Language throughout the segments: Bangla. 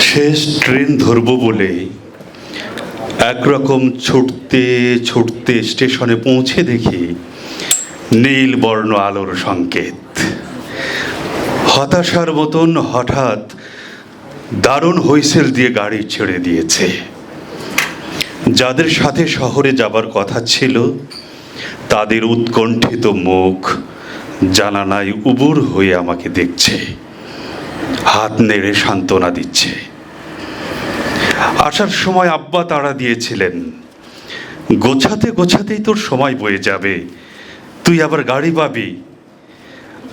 শেষ ট্রেন ধরবো বলে একরকম ছুটতে ছুটতে স্টেশনে পৌঁছে দেখি নীল বর্ণ আলোর সংকেত। হতাশার মতন হঠাৎ দারুণ হুইসেল দিয়ে গাড়ি ছেড়ে দিয়েছে। যাদের সাথে শহরে যাবার কথা ছিল, তাদের উৎকণ্ঠিত মুখ জানানায় উবুর হয়ে আমাকে দেখছে। হাত নেড়ে সান্ত্বনা দিচ্ছে। আসার সময় আব্বা তাড়া দিয়েছিলেন। গোছাতে গোছাতেই তোর সময় বয়ে যাবে। তুই আবার গাড়ি পাবি।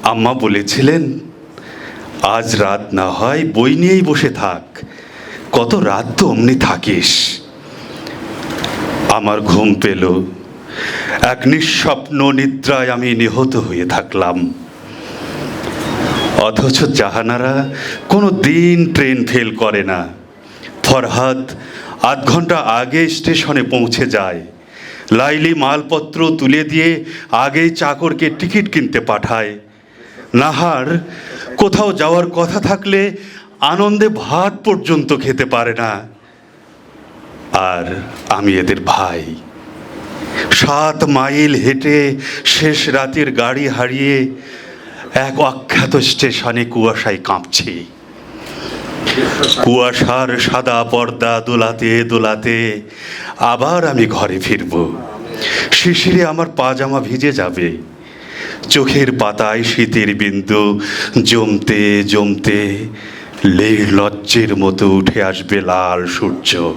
আম্মা বলেছিলেন, আজ রাত না হয় বই নিয়েই বসে থাক। কত রাত তো অমনি থাকিস। আমার ঘুম পেল। এক নিঃস্বপ্ন নিদ্রায় আমি নিহত হয়ে থাকলাম। অথচ জাহানারা কোনো দিন ট্রেন ফেল করে না। ফরহাদ আধ ঘণ্টা আগে স্টেশনে পৌঁছে যায়। লাইলি মালপত্র তুলে দিয়ে আগেই চাকরকে টিকিট কিনতে পাঠায়। নাহার কোথাও যাওয়ার কথা থাকলে আনন্দে ভাত পর্যন্ত খেতে পারে না। আর আমি এদের ভাই। সাত মাইল হেঁটে শেষ রাতের গাড়ি হারিয়ে এক অখ্যাত স্টেশনে কুয়াশায় কাঁপছি। কুয়াশার সাদা পর্দা দোলাতে দোলাতে আবার আমি ঘরে ফিরব। শিশিরে আমার পাজামা ভিজে যাবে। চোখের পাতায় শীতের বিন্দু জমতে জমতে লের লজ্জের মতো উঠে আসবে লাল সূর্য।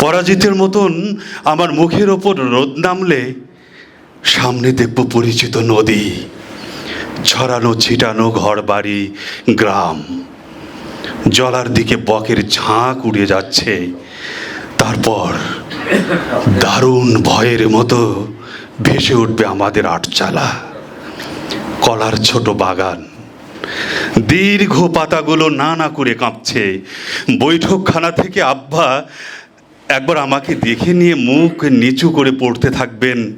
পরাজিতের মতন আমার মুখের ওপর রোদ নামলে সামনে দেখব পরিচিত নদী। ছড়ানো ছিটানো ঘর বাড়ি গ্রাম। জলার দিকে বকের ঝাঁক উড়ে যাচ্ছে। তারপর দারুণ ভয়ের মতো ভেসে উঠবে আমাদের আটচালা, কলার ছোট বাগান। দীর্ঘ পাতাগুলো না না করে কাঁপছে। বৈঠকখানা থেকে আব্বা একবার আমাকে দেখে নিয়ে মুখ নিচু করে পড়তে থাকবেন।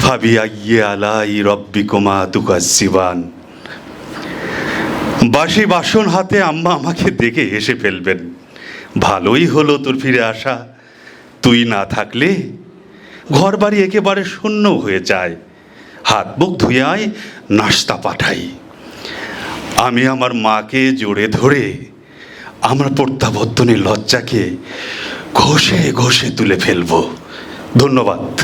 ফাবিয়া ইয়ে আলাই বাসি বাসন হাতে আম্মা আমাকে দেখে হেসে ফেলবেন। ভালোই হলো তোর ফিরে আসা। তুই না থাকলে ঘর বাড়ি একেবারে শূন্য হয়ে যায়। হাত মুখ ধুয়ে আয়, নাস্তা পাঠাই। আমি আমার মাকে জোরে ধরে আমার প্রত্যাবর্তনের লজ্জাকে ঘষে ঘষে তুলে ফেলব। ধন্যবাদ।